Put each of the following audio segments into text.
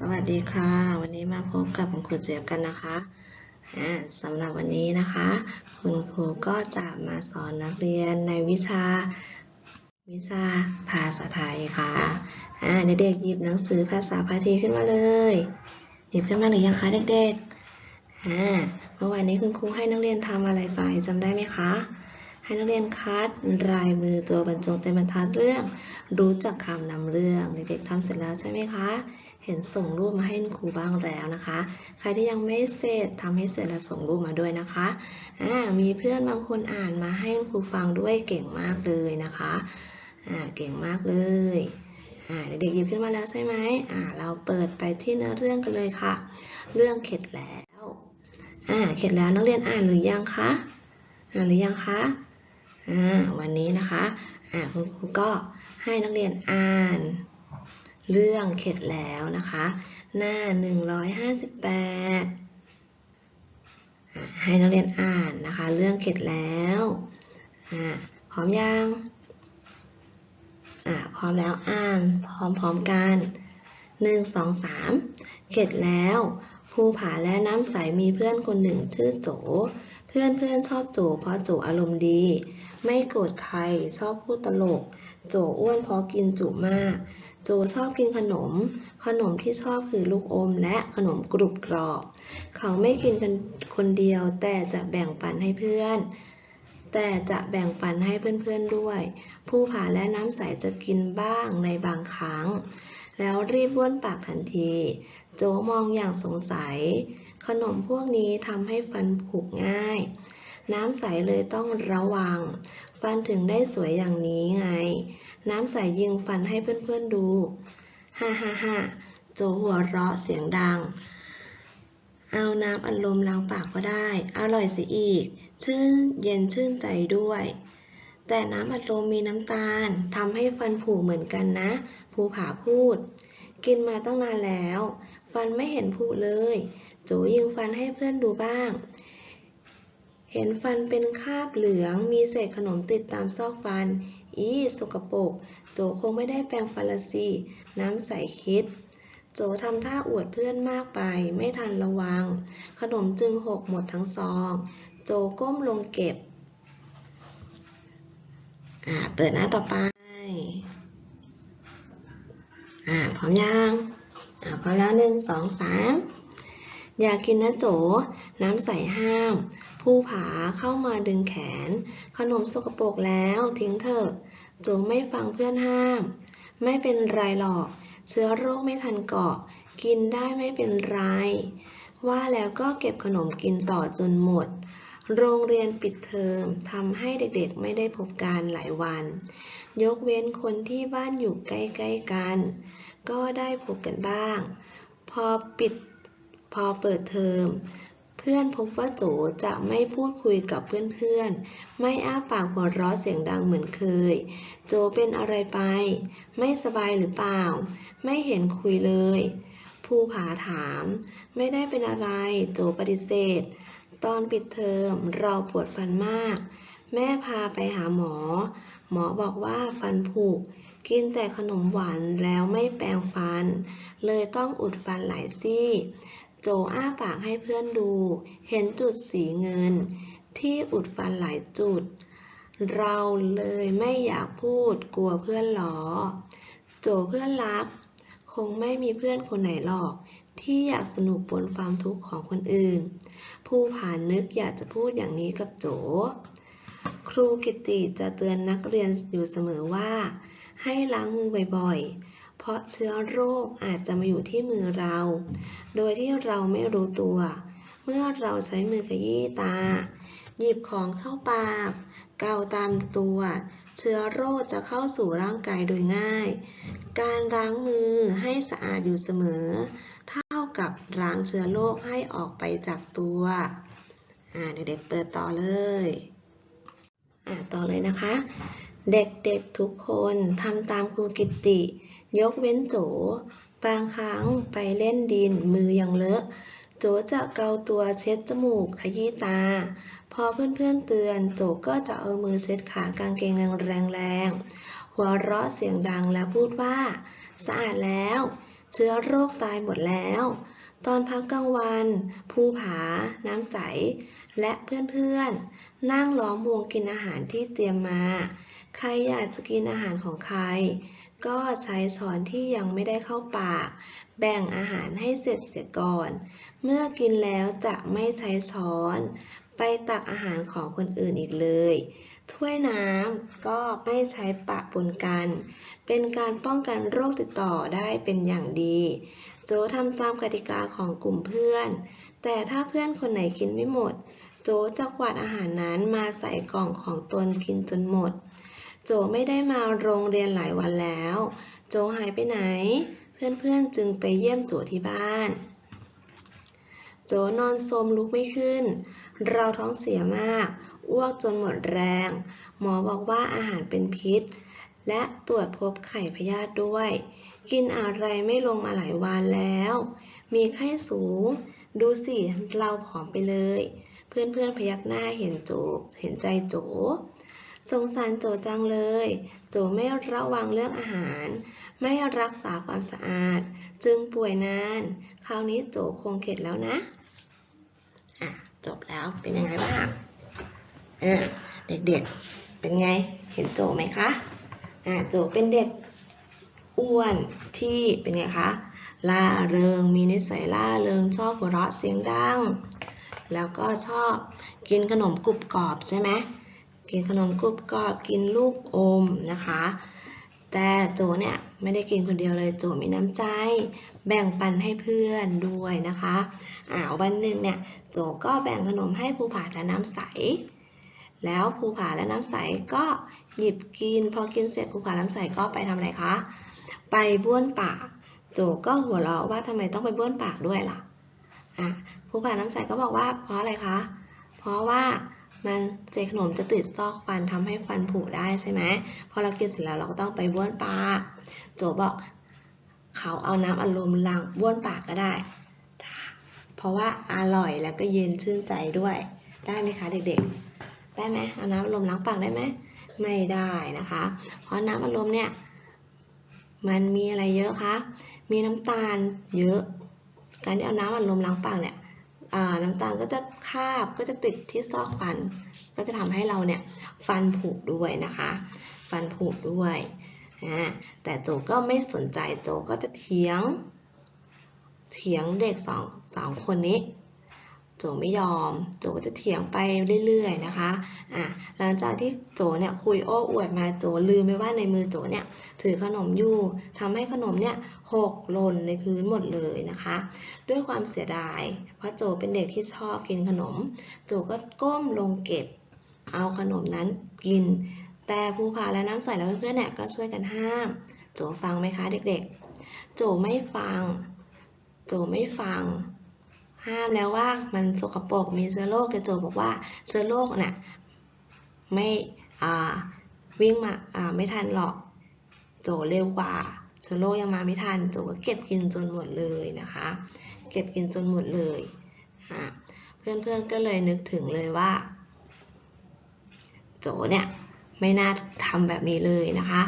สวัสดีค่ะ วันนี้มาพบกับคุณครูเจี๊ยบกันนะคะสำหรับวันนี้นะคะ คุณครูก็จะมาสอนนักเรียนในวิชา วิชาภาษาไทยค่ะเด็กๆหยิบหนังสือภาษาพาทีขึ้นมาเลยหยิบขึ้นมาหรือยังคะเด็กๆเมื่อวานนี้คุณครูให้นักเรียนทำอะไรไปจำได้ไหมคะให้นักเรียนคัดรายมือตัวบรรจงเต็มบรรทัดเรื่อง รู้จักคำนำเรื่องเด็กๆทำเสร็จแล้วใช่ไหมคะ เห็นส่งรูปมาให้ครูบ้างแล้วนะคะ ใครที่ยังไม่เสร็จทำให้เสร็จแล้วส่งรูปมาด้วยนะคะอ่ามีเพื่อนบางคนอ่านมาให้ครูฟังด้วยเก่งมากเลยนะคะอ่าเก่งมากเลยอ่าเด็กๆหยิบขึ้นมาแล้วใช่ไหมอ่าเราเปิดไปที่เนื้อเรื่องกันเลยค่ะ เรื่องเข็ดแล้วอ่าเข็ดแล้วนักเรียนอ่านหรือยังคะอ่านหรือยังคะอ่าวันนี้นะคะอ่าคุณครูก็ให้นักเรียนอ่าน เรื่องเข็ดแล้วนะคะ หน้า 158อะให้นักเรียนอ่านนะคะ เรื่องเข็ดแล้วพร้อมยังพร้อมแล้วอ่าน พร้อมๆกัน 1 2 3 เข็ดแล้วภูผาและน้ำใสมีเพื่อนคนหนึ่งชื่อโจ เพื่อนเพื่อนชอบโจ เพราะโจอารมณ์ดี ไม่โกรธใครชอบพูดตลก โจอ้วนเพราะกินจุมาก โจชอบกินขนม ขนมที่ชอบคือลูกอมและขนมกรุบกรอบ เขาไม่กินกันคนเดียวแต่จะแบ่งปันให้เพื่อน แต่จะแบ่งปันให้เพื่อนๆด้วย ผู้ผาและน้ำใสจะกินบ้างในบางครั้ง แล้วรีบบ้วนปากทันที โจมองอย่างสงสัย ขนมพวกนี้ทำให้ฟันผุง่าย น้ำใสเลยต้องระวัง ฟันถึงได้สวยอย่างนี้ไง น้ำใสยิงฟันให้เพื่อนๆดู ฮ่าฮ่าฮ่าโจหัวเราะเสียงดัง เอาน้ำอัดลมล้างปากก็ได้ อร่อยสิอีก ชื่นเย็นชื่นใจด้วย แต่น้ำอัดลมมีน้ำตาลทำให้ฟันผุเหมือนกันนะ ภูผาพูด กินมาตั้งนานแล้ว ฟันไม่เห็นผุเลย โจยิงฟันให้เพื่อนดูบ้างเห็นฟันเป็นคราบเหลือง มีเศษขนมติดตามซอกฟัน อีสกปรกโจคงไม่ได้แปรงฟันละสิน้ำใสคิด โจทำท่าอวดเพื่อนมากไป ไม่ทันระวัง ขนมจึงหกหมดทั้งซอง โจก้มลงเก็บ อ่า เปิดหน้าต่อไป อ่า พร้อมยังอ่าพร้อมแล้วหนึ่งสองสามอยากกินนะโจ น้ำใสห้าม ผู้ผาเข้ามาดึงแขน ขนมสกปรกแล้วทิ้งเถอะ โจไม่ฟังเพื่อนห้าม ไม่เป็นไรหรอก เชื้อโรคไม่ทันเกาะ กินได้ไม่เป็นไร ว่าแล้วก็เก็บขนมกินต่อจนหมด โรงเรียนปิดเทอมทำให้เด็กๆไม่ได้พบกันหลายวัน ยกเว้นคนที่บ้านอยู่ใกล้ๆกัน ก็ได้พบกันบ้าง พอปิดพอเปิดเทอม พื่อนพบว่าโจจะไม่พูดคุยกับเพื่อนๆ ไม่อ้าปากหัวเราะเสียงดังเหมือนเคย โจเป็นอะไรไป ไม่สบายหรือเปล่า ไม่เห็นคุยเลย ภูผาถาม ไม่ได้เป็นอะไร โจปฏิเสธ ตอนปิดเทอมเราปวดฟันมาก แม่พาไปหาหมอ หมอบอกว่าฟันผุกินแต่ขนมหวานแล้วไม่แปรงฟัน เลยต้องอุดฟันหลายซี่ โจอ้าปากให้เพื่อนดู เห็นจุดสีเงิน ที่อุดฟันหลายจุด เราเลยไม่อยากพูดกลัวเพื่อนล้อโจเพื่อนรัก คงไม่มีเพื่อนคนไหนหรอก ที่อยากสนุกบนความทุกข์ของคนอื่น ผู้ผ่านนึกอยากจะพูดอย่างนี้กับโจ ครูกิติจะเตือนนักเรียนอยู่เสมอว่า ให้ล้างมือบ่อยๆ ราะเชื้อโรคอาจจะมาอยู่ที่มือเรา โดยที่เราไม่รู้ตัว เมื่อเราใช้มือขยี้ตา หยิบของเข้าปาก เกาตามตัว เชื้อโรคจะเข้าสู่ร่างกายโดยง่าย การล้างมือให้สะอาดอยู่เสมอ เท่ากับล้างเชื้อโรคให้ออกไปจากตัวอ่าเด็กๆเปิดต่อเลยอ่าต่อเลยนะคะ เด็กๆทุกคนทำตามครูกิติ ยกเว้นโจ บางครั้งไปเล่นดินมือยังเลอะ โจจะเกาตัวเช็ดจมูกขยี้ตา พอเพื่อนๆเตือนโจก็จะเอามือเช็ดขากางเกงแรงๆ หัวเราะเสียงดังแล้วพูดว่า สะอาดแล้ว เชื้อโรคตายหมดแล้ว ตอนพักกลางวัน ภูผา น้ำใส และเพื่อนๆ นั่งล้อมวงกินอาหารที่เตรียมมา ใครอยากจะกินอาหารของใคร ก็ใช้ช้อนที่ยังไม่ได้เข้าปาก แบ่งอาหารให้เสร็จเสียก่อน เมื่อกินแล้วจะไม่ใช้ช้อน ไปตักอาหารของคนอื่นอีกเลย ถ้วยน้ำก็ไม่ใช้ปะปนกัน เป็นการป้องกันโรคติดต่อได้เป็นอย่างดี โจทำตามกติกาของกลุ่มเพื่อน แต่ถ้าเพื่อนคนไหนกินไม่หมด โจจะกวาดอาหารนั้นมาใส่กล่องของตนกินจนหมด โจไม่ได้มาโรงเรียนหลายวันแล้ว โจหายไปไหน เพื่อนๆจึงไปเยี่ยมโจที่บ้าน โจนอนสมลุกไม่ขึ้น เราท้องเสียมาก อ้วกจนหมดแรง หมอบอกว่าอาหารเป็นพิษ และตรวจพบไข่พยาธิด้วย กินอะไรไม่ลงมาหลายวันแล้ว มีไข้สูง ดูสิ เราผอมไปเลย เพื่อนๆพยักหน้าเห็นโจ เห็นใจโจ สงสารโจจังเลย โจไม่ระวังเรื่องอาหาร ไม่รักษาความสะอาด จึงป่วยนาน คราวนี้โจคงเข็ดแล้วนะ อะ จบแล้วเป็นยังไงบ้างอ่าเด็กๆ เป็นไง เห็นโจไหมคะ อ่าโจเป็นเด็กอ้วนที่เป็นไงคะ ล่าเริง มีนิสัยล่าเริง ชอบหัวเราะเสียงดัง แล้วก็ชอบกินขนมกรุบกรอบใช่ไหม กินขนมกรุบกรอบกินลูกอมนะคะ แต่โจเนี่ยไม่ได้กินคนเดียวเลยโจมีน้ำใจ แบ่งปันให้เพื่อนด้วยนะคะอ่าวันหนึ่งเนี่ยโจก็แบ่งขนมให้ภูผาและน้ำใส แล้วภูผาและน้ำใสก็หยิบกิน พอกินเสร็จภูผาน้ำใสก็ไปทำอะไรคะ ไปบ้วนปาก โจก็หัวเราะว่าทำไมต้องไปบ้วนปากด้วยล่ะอะภูผาน้ำใสก็บอกว่าเพราะอะไรคะ เพราะว่า มันเศษขนมจะติดซอกฟันทำให้ฟันผุได้ใช่ไหมพอเรากินเสร็จแล้วเราก็ต้องไปบ้วนปาก โจบอกเขาเอาน้ำอารมณ์ล้างบ้วนปากก็ได้ เพราะว่าอร่อยแล้วก็เย็นชื่นใจด้วย ได้ไหมคะเด็กๆ ได้ไหมเอาน้ำอารมณ์ล้างปากได้ไหมไม่ได้นะคะ เพราะน้ำอารมณ์เนี่ยมันมีอะไรเยอะคะ มีน้ำตาลเยอะ การที่เอาน้ำอัดลมล้างปากเนี่ย น้ำตาลก็จะคาบก็จะติดที่ซอกฟัน ก็จะทำให้เราเนี่ยฟันผุด้วยนะคะ ฟันผุด้วยนะแต่โจก็ไม่สนใจโจก็จะเถียง เถียงเด็กสองสองคนนี้ โจไม่ยอม โจก็จะเถียงไปเรื่อยๆนะคะอะหลังจากที่โจเนี่ยคุยโอ้อวดมาโจลืมไปว่าในมือโจเนี่ยถือขนมอยู่ทำให้ขนมเนี่ยหกหล่นในพื้นหมดเลยนะคะ ด้วยความเสียดาย เพราะโจเป็นเด็กที่ชอบกินขนม โจก็ก้มลงเก็บ เอาขนมนั้นกิน แต่ภูผาและน้ำใสแล้วเพื่อนๆเนี่ยก็ช่วยกันห้าม โจฟังไหมคะเด็กๆ โจไม่ฟัง โจไม่ฟัง ห้ามแล้วว่ามันสกปรกมีเชื้อโรคแต่โจบอกว่าเชื้อโรคน่ะไม่วิ่งมาาไม่ทันหรอกโจเร็วกว่าเชื้อโรคยังมาไม่ทันโจก็เก็บกินจนหมดเลยนะคะ เก็บกินจนหมดเลยอ่าเพื่อนๆก็เลยนึกถึงเลยว่า โจเนี่ยไม่น่าทำแบบนี้เลยนะคะ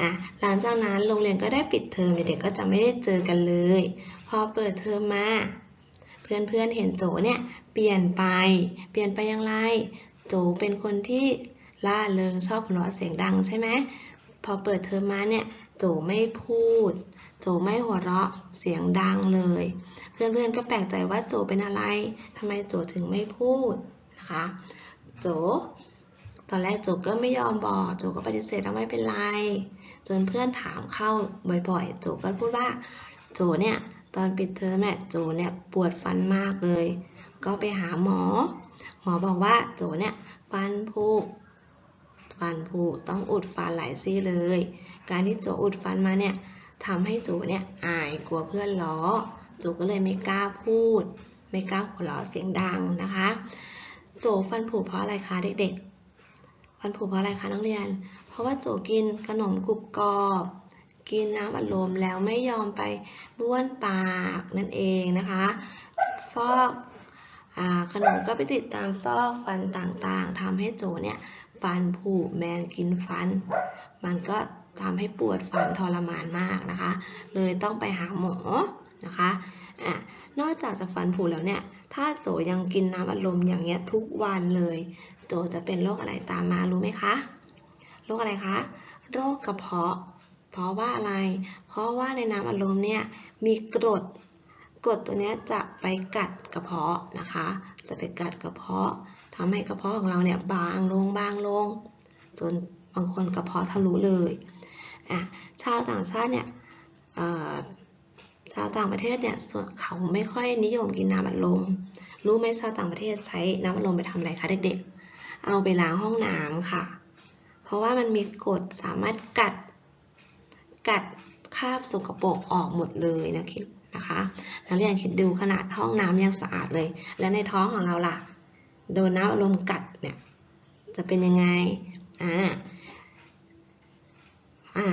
อะหลังจากนั้นโรงเรียนก็ได้ปิดเทอมเด็กๆก็จะไม่ได้เจอกันเลย พอเปิดเทอมมา เพื่อนๆเห็นโจเนี่ยเปลี่ยนไป เปลี่ยนไปอย่างไร โจเป็นคนที่ล่าเริงชอบหัวเราะเสียงดังใช่ไหมพอเปิดเทอมมาเนี่ยโจไม่พูด โจไม่หัวเราะเสียงดังเลย เพื่อนๆก็แปลกใจว่าโจเป็นอะไรทำไมโจถึงไม่พูดนะคะ โจ ตอนแรกโจก็ไม่ยอมบอกโจก็ปฏิเสธว่าไม่เป็นไร จนเพื่อนถามเข้าบ่อยๆ โจก็พูดว่า โจเนี่ย ตอนปิดเทอมแม่โจเนี่ยปวดฟันมากเลย ก็ไปหาหมอ หมอบอกว่าโจเนี่ยฟันผุฟันผุต้องอุดฟันหลายซี่เลย การที่โจอุดฟันมาเนี่ยทำให้โจเนี่ยอายกลัวเพื่อนล้อโจก็เลยไม่กล้าพูด ไม่กล้าหัวเราะเสียงดังนะคะ โจฟันผุเพราะอะไรคะเด็กๆฟันผุเพราะอะไรคะนักเรียน เพราะว่าโจกินขนมกรุบกรอบ กินน้ำอัดลมแล้วไม่ยอมไปบ้วนปากนั่นเองนะคะ ซอกอขนมก็ไปติดตามซอกฟันต่างๆทำให้โจเนี่ยฟันผุแมงกินฟัน มันก็ทำให้ปวดฟันทรมานมากนะคะ เลยต้องไปหาหมอนะคะอะนอกจากจะฟันผุแล้วเนี่ย ถ้าโจยังกินน้ำอัดลมอย่างเงี้ยทุกวันเลย โจจะเป็นโรคอะไรตามมารู้ไหมคะ โรคอะไรคะ โรคกระเพาะ เพราะว่าอะไร เพราะว่าในน้ำอัดลมเนี่ยมีกรด กรดตัวนี้จะไปกัดกระเพาะนะคะ จะไปกัดกระเพาะทำให้กระเพาะของเราเนี่ยบางลงบางลง จนบางคนกระเพาะทะลุเลยอะชาวต่างชาติเนี่ยชาวต่างประเทศเนี่ยส่วนเขาไม่ค่อยนิยมกินน้ำอัดลม รู้ไหมชาวต่างประเทศใช้น้ำอัดลมไปทำอะไรคะเด็กๆ เอาไปล้างห้องน้ำค่ะ เพราะว่ามันมีกรดสามารถกัด กัดคราบสกปรกออกหมดเลยนะคิดนะคะนักเรียนคิดดูขนาดห้องน้ำยังสะอาดเลย และในท้องของเราล่ะ โดนน้ำอัดลมกัดเนี่ยจะเป็นยังไงอ่าอ่า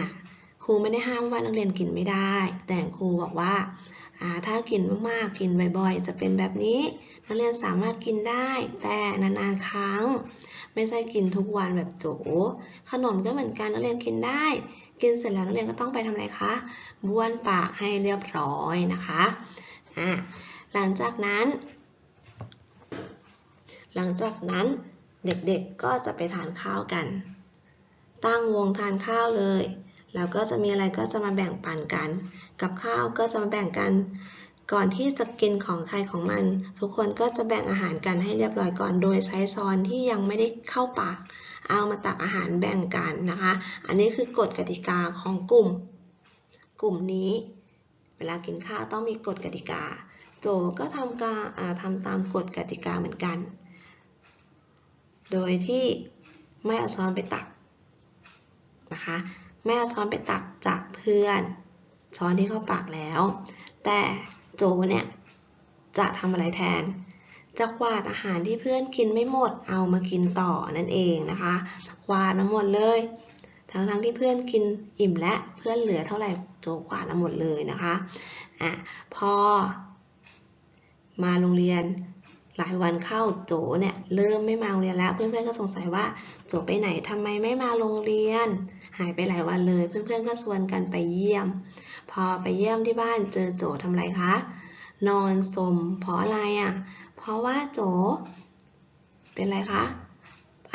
ครูไม่ได้ห้ามว่านักเรียนกินไม่ได้ แต่ครูบอกว่าอ่าถ้ากินมากๆ กินบ่อยๆ จะเป็นแบบนี้ นักเรียนสามารถกินได้ แต่นานๆ ครั้ง ไม่ใช่กินทุกวันแบบโจขนมก็เหมือนกันนักเรียนกินได้ กินเสร็จแล้วนักเรียนก็ต้องไปทำอะไรคะบ้วนปากให้เรียบร้อยนะคะอ่าหลังจากนั้น หลังจากนั้นเด็กๆก็จะไปทานข้าวกัน ตั้งวงทานข้าวเลย แล้วก็จะมีอะไรก็จะมาแบ่งปันกัน กับข้าวก็จะมาแบ่งกัน ก่อนที่จะกินของใครของมัน ทุกคนก็จะแบ่งอาหารกันให้เรียบร้อยก่อน โดยใช้ช้อนที่ยังไม่ได้เข้าปาก เอามาตักอาหารแบ่งกันนะคะ อันนี้คือกฎกติกาของกลุ่ม กลุ่มนี้ เวลากินข้าวต้องมีกฎกติกา โจก็ทำกาอ่าทำตามกฎกติกาเหมือนกัน โดยที่ไม่เอาช้อนไปตักนะคะไม่เอาช้อนไปตักจากเพื่อนช้อนที่เข้าปากแล้ว แต่ โจเนี่ย จะทำอะไรแทน จะกวาดอาหารที่เพื่อนกินไม่หมดเอามากินต่อนั่นเองนะคะกวาดมาหมดเลย ทั้งทั้งๆที่เพื่อนกินอิ่มและเพื่อนเหลือเท่าไหร่โจกวาดมาหมดเลยนะคะอะพอ มาโรงเรียนหลายวันเข้าโจเนี่ยเริ่มไม่มาโรงเรียนแล้วเพื่อนๆก็สงสัยว่าโจไปไหนทำไมไม่มาโรงเรียน หายไปหลายวันเลย เพื่อนๆก็ชวนกันไปเยี่ยม พอไปเยี่ยมที่บ้านเจอโจทำอะไรคะ นอนสมเพราะอะไรอะ เพราะว่าโจ เป็นอะไรคะ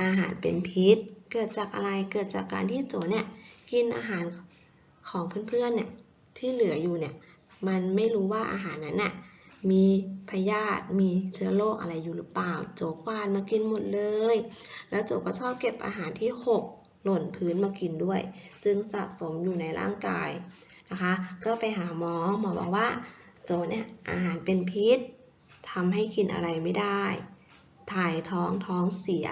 อาหารเป็นพิษ เกิดจากอะไร เกิดจากการที่โจเนี่ยกินอาหารของเพื่อนๆเนี่ยที่เหลืออยู่เนี่ยมันไม่รู้ว่าอาหารนั้นน่ะมีพยาธิมีเชื้อโรคอะไรอยู่หรือเปล่า โจควานมากินหมดเลย แล้วโจก็ชอบเก็บอาหารที่หกหล่นพื้นมากินด้วย จึงสะสมอยู่ในร่างกาย นะคะ ก็ไปหาหมอหมอบอกว่า โจเนี่ยอาหารเป็นพิษทำให้กินอะไรไม่ได้ ถ่ายท้องท้องเสีย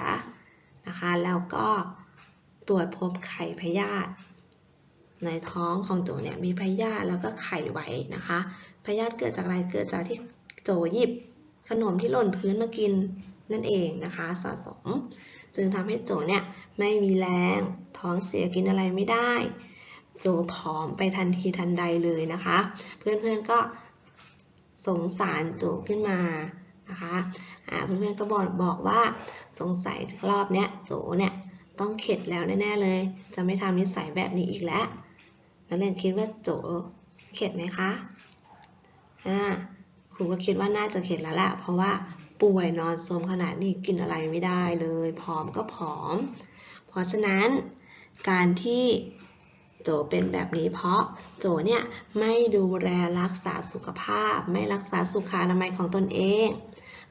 นะคะ แล้วก็ตรวจพบไข่พยาธิในท้องของโจเนี่ยมีพยาธิแล้วก็ไข่ไว้นะคะพยาธิเกิดจากอะไรเกิดจากที่โจหยิบขนมที่หล่นพื้นมากินนั่นเองนะคะสะสม จึงทำให้โจเนี่ยไม่มีแรงท้องเสียกินอะไรไม่ได้ โจผอมไปทันทีทันใดเลยนะคะ เพื่อนๆก็สงสารโจขึ้นมานะคะเพื่อนๆก็บอกบอกว่าสงสัยรอบเนี้ยโจเนี่ยต้องเข็ดแล้วแน่ๆเลย จะไม่ทำนิสัยแบบนี้อีกแล้วนักเรียนคิดว่าโจเข็ดไหมคะอ่าครูก็คิดว่าน่าจะเข็ดแล้วแหละเพราะว่าป่วยนอนโทมขนาดนี้กินอะไรไม่ได้เลยผอมก็ผอม เพราะฉะนั้นการที่ โจเป็นแบบนี้เพราะโจเนี่ยไม่ดูแลรักษาสุขภาพ ไม่รักษาสุขอนามัยของตนเอง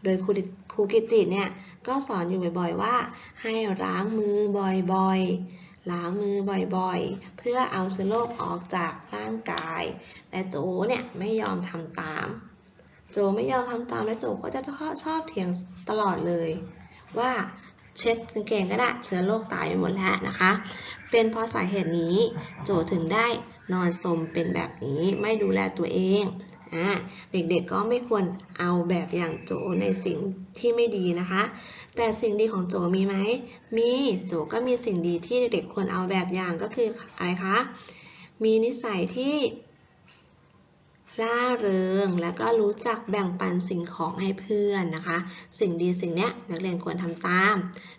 โดยครูครูกิติเนี่ยก็สอนอยู่บ่อยๆว่า ให้ล้างมือบ่อยๆ ล้างมือบ่อยๆ เพื่อเอาเชื้อโรคออกจากร่างกาย แต่โจเนี่ยไม่ยอมทำตาม โจไม่ยอมทำตามและโจก็จะชอบชอบเถียงตลอดเลย ว่า เช็ดกางเกงก็ได้เชื้อโรคตายไปหมดแล้วนะคะ เป็นเพราะสาเหตุนี้โจถึงได้นอนสมเป็นแบบนี้ไม่ดูแลตัวเองอ่าเด็กๆก็ไม่ควรเอาแบบอย่างโจในสิ่งที่ไม่ดีนะคะ แต่สิ่งดีของโจมีไหมมีโจก็มีสิ่งดีที่เด็กๆควรเอาแบบอย่างก็คืออะไรคะมีนิสัยที่ ร่าเริง แล้วก็รู้จักแบ่งปันสิ่งของให้เพื่อนนะคะ สิ่งดีสิ่งเนี้ยนักเรียนควรทำตาม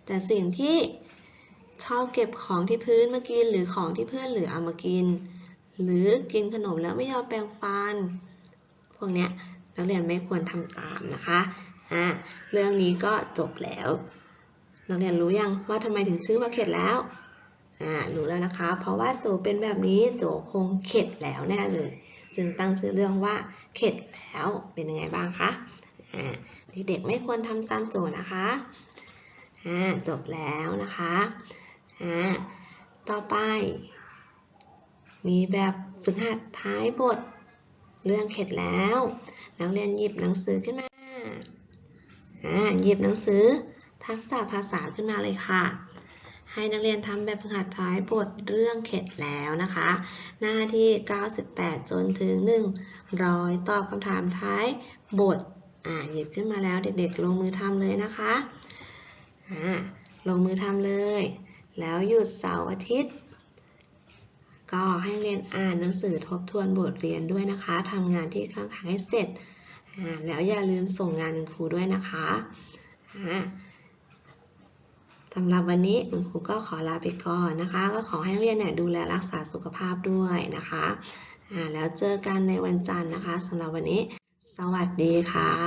แต่สิ่งที่ชอบเก็บของที่พื้นมากินหรือของที่เพื่อนเหลือเอามากิน หรือกินขนมแล้วไม่ยอมแปรงฟัน พวกเนี้ยนักเรียนไม่ควรทำตามนะคะอ่าเรื่องนี้ก็จบแล้ว นักเรียนรู้ยังว่าทำไมถึงชื่อว่าเข็ดแล้วอ่ารู้แล้วนะคะ เพราะว่าโจเป็นแบบนี้โจคงเข็ดแล้วแน่เลย จึงตั้งชื่อเรื่องว่าเข็ดแล้วเป็นยังไงบ้างคะอ่เด็กๆไม่ควรทำตามโจนะคะจบแล้วนะคะต่อไป มีแบบฝึกหัดท้ายบทเรื่องเข็ดแล้ว นักเรียนหยิบหนังสือขึ้นมาอ่าหยิบหนังสือทักษะภาษาขึ้นมาเลยค่ะ ให้นักเรียนทำแบบฝึกหัดท้ายบทเรื่องเข็ดแล้วนะคะ หน้าที่ 98 จนถึง 100 ตอบคำถามท้ายบท อ่าหยิบขึ้นมาแล้วเด็กๆ ลงมือทำเลยนะคะ อ่า ลงมือทำเลย แล้วหยุดเสาร์อาทิตย์ ก็ให้เรียนอ่านหนังสือทบทวนบทเรียนด้วยนะคะทำงานที่ข้างๆให้เสร็จ อ่า แล้วอย่าลืมส่งงานครูด้วยนะคะ อ่า สำหรับวันนี้คุณครูก็ขอลาไปก่อนนะคะ ก็ขอให้เรียนเนี่ยดูแลรักษาสุขภาพด้วยนะคะอ่าแล้วเจอกันในวันจันทร์นะคะสำหรับวันนี้ สวัสดีค่ะ